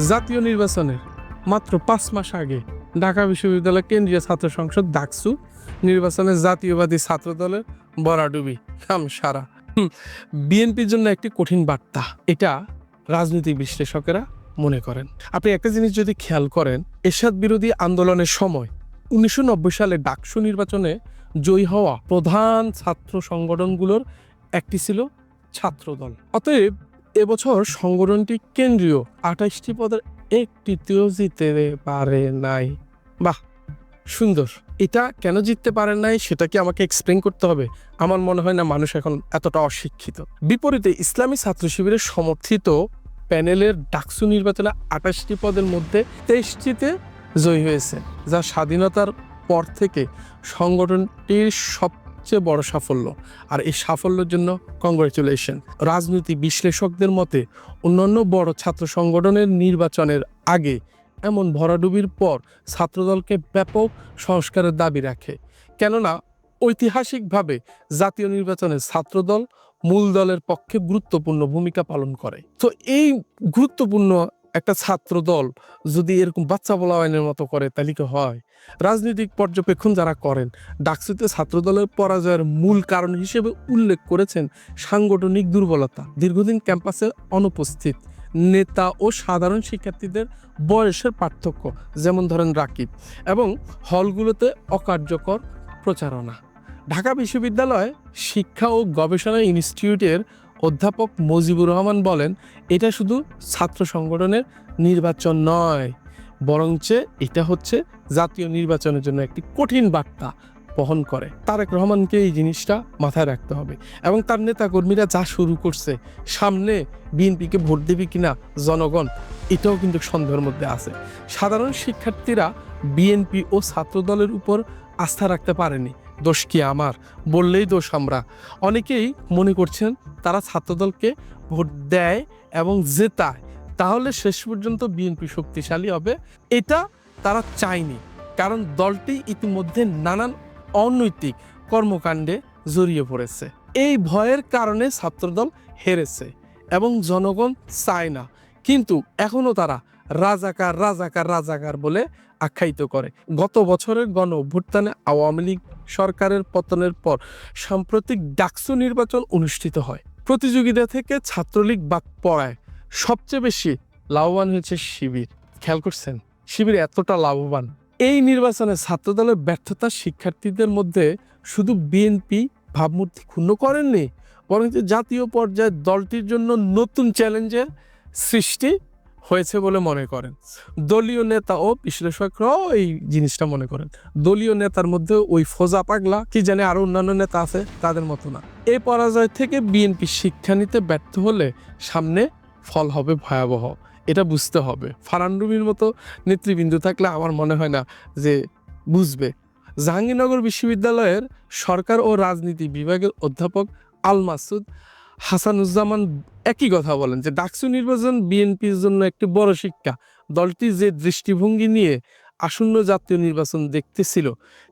জাতীয় নির্বাচনের মাত্র পাঁচ মাস আগে ঢাকা বিশ্ববিদ্যালয় কেন্দ্রীয় ছাত্র সংসদ ডাকসু নির্বাচনে জাতীয়বাদী ছাত্র দলের বরাডুবি কাম সারা বিএনপির জন্য একটি কঠিন বার্তা। এটা রাজনৈতিক বিশ্লেষকেরা মনে করেন। আপনি একটা জিনিস যদি খেয়াল করেন, এরশাদ বিরোধী আন্দোলনের সময় উনিশশো নব্বই সালে ডাকসু নির্বাচনে জয়ী হওয়া প্রধান ছাত্র সংগঠনগুলোর একটি ছিল ছাত্রদল। অতএব এবছর সংগঠনটি কেন্দ্রীয় আঠাশটি পদের একটিতেও জিতে পারে নাই। বাহ, সুন্দর। এটা কেন জিততে পারে নাই সেটা কি আমাকে এক্সপ্লেন করতে হবে? আমার মনে হয় না মানুষ এখন এতটা অশিক্ষিত। বিপরীতে ইসলামী ছাত্র শিবিরের সমর্থিত প্যানেলের ডাকসু নির্বাচনে আঠাশটি পদের মধ্যে তেইশটিতে জয়ী হয়েছে, যা স্বাধীনতার পর থেকে সংগঠনটির সবচেয়ে বড় সাফল্য। আর এই সাফল্যের জন্য কংগ্রেচুলেশন রাজনীতি বিশ্লেষকদের মতে, অন্যান্য বড় ছাত্র সংগঠনের নির্বাচনের আগে এমন ভরাডুবির পর ছাত্রদলকে ব্যাপক সংস্কারের দাবি রাখে। কেননা, ঐতিহাসিকভাবে জাতীয় নির্বাচনে ছাত্রদল মূল দলের পক্ষে গুরুত্বপূর্ণ ভূমিকা পালন করে। তো এই গুরুত্বপূর্ণ একটা ছাত্র দল যদি এরকম বাচ্চা বলা আইনের মতো করে, তাহলে কি হয়? রাজনৈতিক পর্যবেক্ষণ যারা করেন, ডাকসুতে ছাত্রদলের পরাজয়ের মূল কারণ হিসেবে উল্লেখ করেছেন সাংগঠনিক দুর্বলতা। দীর্ঘদিন ক্যাম্পাসে অনুপস্থিত নেতা ও সাধারণ শিক্ষার্থীদের বয়সের পার্থক্য, যেমন ধরেন রাকিব, এবং হলগুলোতে অকার্যকর প্রচারণা। ঢাকা বিশ্ববিদ্যালয় শিক্ষা ও গবেষণা ইনস্টিটিউটের অধ্যাপক মজিবুর রহমান বলেন, এটা শুধু ছাত্র সংগঠনের নির্বাচন নয়, বরঞ্চ এটা হচ্ছে জাতীয় নির্বাচনের জন্য একটি কঠিন বার্তা বহন করে। তারেক রহমানকে এই জিনিসটা মাথায় রাখতে হবে এবং তার নেতাকর্মীরা যা শুরু করছে, সামনে বিএনপিকে ভোট দেবে কিনা জনগণ, এটাও কিন্তু সন্দেহের মধ্যে আছে। সাধারণ শিক্ষার্থীরা বিএনপি ও ছাত্রদলের উপর আস্থা রাখতে পারেনি। দোষ কি আমার? বললেই দোষ আমরা। অনেকেই মনে করছেন তারা ছাত্রদলকে ভোট দেয় এবং জেতায়। তাহলে শেষ পর্যন্ত বিএনপি শক্তিশালী হবে। এটা তারা চায়নি। কারণ দলটি ইতিমধ্যে নানান অনৈতিক কর্মকাণ্ডে জড়িয়ে পড়েছে। এই ভয়ের কারণে ছাত্রদল হেরেছে এবং জনগণ চায় না। কিন্তু এখনও তারা রাজাকার রাজাকার রাজাকার বলে আখ্যায়িত করে। গত বছরের গণ অভ্যুত্থানে আওয়ামী লীগ সরকারের পতনের পর সাম্প্রতিক ডাকসু নির্বাচন অনুষ্ঠিত হয়। প্রতিযোগিতা থেকে ছাত্রলীগ বাদ পড়ায়। সবচেয়ে বেশি লাভবান হয়েছে শিবির। খেয়াল করছেন? শিবির এতটা লাভবান। এই নির্বাচনে ছাত্রদলের ব্যর্থতা শিক্ষার্থীদের মধ্যে শুধু বিএনপি ভাবমূর্তি ক্ষুণ্ণ করেননি বরং জাতীয় পর্যায়ে দলটির জন্য নতুন চ্যালেঞ্জের সৃষ্টি হয়েছে বলে মনে করেন। দলীয় নেতা ও বিশ্লেষকরাও এই জিনিসটা মনে করেন। দলীয় নেতার মধ্যে ওই ফোজা পাগলা, কি জানে আরও অন্যান্য নেতা আছে, তাদের মতো না। এই পরাজয় থেকে বিএনপি শিক্ষা নিতে ব্যর্থ হলে সামনে ফল হবে ভয়াবহ। এটা বুঝতে হবে। ফারান্ডুমির মতো নেতৃবৃন্দ থাকলে আমার মনে হয় না যে বুঝবে। জাহাঙ্গীরনগর বিশ্ববিদ্যালয়ের সরকার ও রাজনীতি বিভাগের অধ্যাপক আল মাসুদ হাসানুজ্জামান একই কথা বলেন যে ডাকসু নির্বাচন বিএনপির জন্য একটি বড় শিক্ষা। দলটি যে দৃষ্টিভঙ্গি নিয়ে আসন্ন জাতীয় নির্বাচন দেখতেছিল,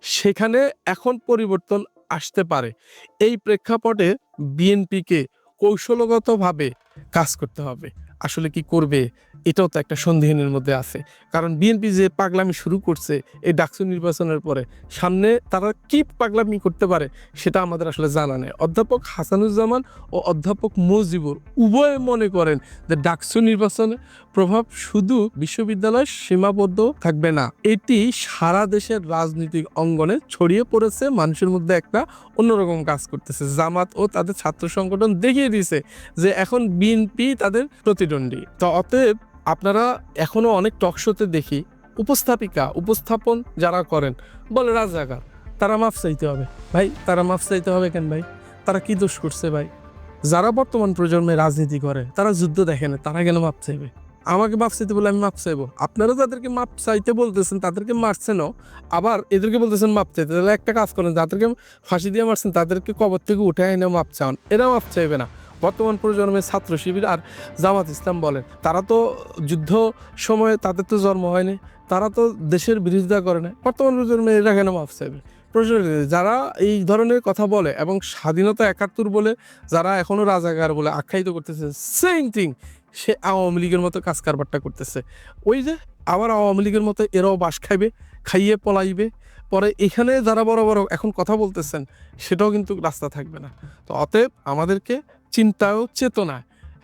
সেখানে এখন পরিবর্তন আসতে পারে। এই প্রেক্ষাপটে বিএনপিকে কৌশলগতভাবে কাজ করতে হবে। আসলে কি করবে এটাও তো একটা সন্দেহনের মধ্যে আছে। কারণ বিএনপি যে পাগলামি শুরু করছে এই ডাকসু নির্বাচনের পরে, সামনে তারা কি পাগলামি করতে পারে সেটা আমাদের আসলে জানা নেই। অধ্যাপক হাসানুজ্জামান ও অধ্যাপক মজিবুর উভয়ে মনে করেন যে ডাকসু নির্বাচনে প্রভাব শুধু বিশ্ববিদ্যালয় সীমাবদ্ধ থাকবে না, এটি সারা দেশের রাজনৈতিক অঙ্গনে ছড়িয়ে পড়েছে, মানুষের মধ্যে একটা অন্যরকম কাজ করতেছে। জামাত ও তাদের ছাত্র সংগঠন দেখিয়ে দিয়েছে যে এখন বিএনপি তাদের প্রতিদ্বন্দ্বী। তো অতএব আপনারা এখনও অনেক টক শোতে দেখি উপস্থাপিকা, উপস্থাপন যারা করেন, বলে রাজাকার, তারা মাফ চাইতে হবে। ভাই, তারা মাফ চাইতে হবে কেন ভাই? তারা কি দোষ করছে ভাই? যারা বর্তমান প্রজন্মে রাজনীতি করে, তারা যুদ্ধ দেখে না, তারা কেন মাপ চাইবে? আমাকে মাপ চাইতে বলে আমি মাপ চাইব। আপনারা তাদেরকে মাপ চাইতে বলতেছেন, তাদেরকে মারছেনও আবার এদেরকে বলতেছেন মাপ চাইতে। তাহলে একটা কাজ করেন, যাদেরকে ফাঁসি দিয়ে মারছেন, তাদেরকে কবর থেকে উঠে এনে মাপ চান। এরা মাপ চাইবে না। বর্তমান প্রজন্মের ছাত্র শিবির আর জামাত ইসলাম বলেন। তারা তো যুদ্ধ সময়ে তাদের তো জন্ম হয়নি, তারা তো দেশের বিরোধিতা করে না বর্তমান প্রজন্মে এরা কেন মাপ চাইবে? যারা এই ধরনের কথা বলে এবং স্বাধীনতা একাত্তর বলে যারা এখনও রাজাকার বলে আখ্যায়িত করতেছে সেম থিং সে আওয়ামী লীগের মতো কাজ কারবারটা করতেছে। ওই যে আবার আওয়ামী লীগের মতো এরাও বাস খাইবে, খাইয়ে পলাইবে। পরে এখানে যারা বড় বড় এখন কথা বলতেছেন, সেটাও কিন্তু রাস্তা থাকবে না। তো অতএব আমাদেরকে চিন্তা ও চেতনা।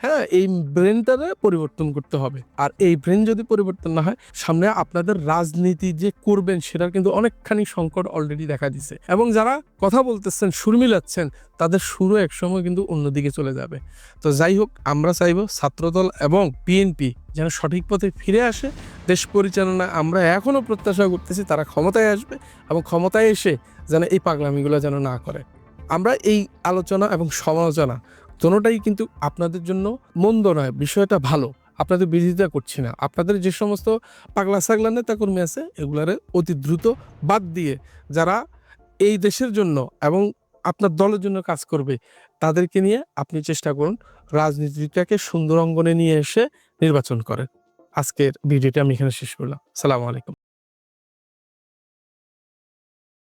হ্যাঁ এই ব্রেনটারে পরিবর্তন করতে হবে। আর এই ব্রেন যদি পরিবর্তন না হয়, সামনে আপনাদের রাজনীতি যে করবেন, সেটার কিন্তু অনেকখানি সংকট অলরেডি দেখা দিছে। এবং যারা কথা বলতেছেন, সুর মিলাচ্ছেন, তাদের সুরও একসময় কিন্তু অন্যদিকে চলে যাবে। তো যাই হোক, আমরা চাইব ছাত্রদল এবং বিএনপি যেন সঠিক পথে ফিরে আসে। দেশ পরিচালনা আমরা এখনও প্রত্যাশা করতেছি, তারা ক্ষমতায় আসবে এবং ক্ষমতায় এসে যেন এই পাগলামিগুলো যেন না করে। আমরা এই আলোচনা এবং সমালোচনা কোনোটাই কিন্তু আপনাদের জন্য মন্দ নয়, বিষয়টা ভালো। আপনাদের বিরোধিতা করছি না। আপনাদের যে সমস্ত পাগলা সাগলা নেতা কর্মী আছে, এগুলারে অতি দ্রুত বাদ দিয়ে যারা এই দেশের জন্য এবং আপনার দলের জন্য কাজ করবে, তাদেরকে নিয়ে আপনি চেষ্টা করুন রাজনীতিটাকে সুন্দর অঙ্গনে নিয়ে এসে নির্বাচন করেন। আজকের ভিডিওটি আমি এখানে শেষ করলাম। সালাম আলাইকুম।